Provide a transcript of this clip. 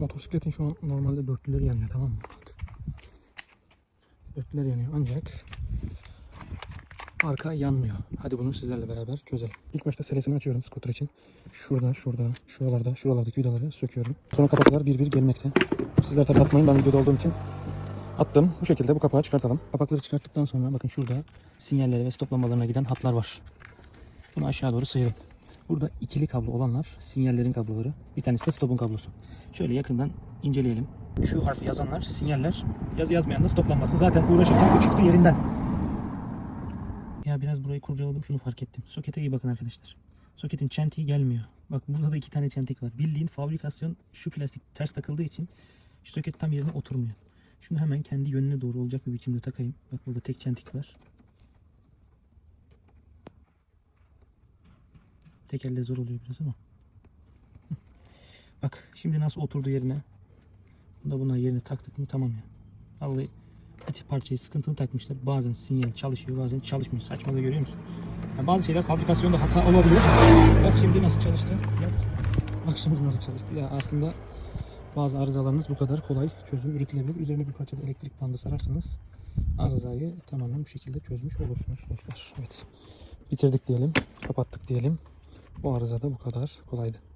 Motosikletin şu an normalde dörtlüleri yanıyor tamam mı? Bak. Dörtlüler yanıyor ancak arka yanmıyor. Hadi bunu sizlerle beraber çözelim. İlk başta selesini açıyorum scooter için. Şurada, şurada, şuralarda, şuralardaki vidaları söküyorum. Sonra kapaklar bir bir gelmekte. Sizler tabi atmayın ben videoda olduğum için attım. Bu şekilde bu kapağı çıkartalım. Kapakları çıkarttıktan sonra bakın şurada sinyallere ve stop lambalarına giden hatlar var. Bunu aşağı doğru sıyırın. Burada ikili kablo olanlar sinyallerin kabloları. Bir tanesi de stopun kablosu. Şöyle yakından inceleyelim. Q harfi yazanlar sinyaller. Yazı yazmayan da stop lambası. Zaten uğraşırken bu çıktı yerinden. Ya biraz burayı kurcaladım şunu fark ettim. Sokete iyi bakın arkadaşlar. Soketin çentiği gelmiyor. Bak burada da iki tane çentik var. Bildiğin fabrikasyon şu plastik ters takıldığı için şu soket tam yerine oturmuyor. Şunu hemen kendi yönüne doğru olacak bir biçimde takayım. Bak burada tek çentik var. Tek elle zor oluyor biraz ama. Bak şimdi nasıl oturdu yerine. Bunda buna yerine taktık mı tamam ya. Vallahi iki parçayı sıkıntılı takmışlar. Bazen sinyal çalışıyor bazen çalışmıyor. Saçmalığı görüyor musun? Yani bazı şeyler fabrikasyonda hata olabilir. Bak şimdi nasıl çalıştı. Bak. Bak şimdi nasıl çalıştı. Ya aslında bazı arızalarınız bu kadar kolay çözüm üretilebilir. Üzerine bir parça da elektrik bandı sararsanız arızayı tamamen bu şekilde çözmüş olursunuz dostlar. Evet. Bitirdik diyelim. Kapattık diyelim. Bu arıza da bu kadar kolaydı.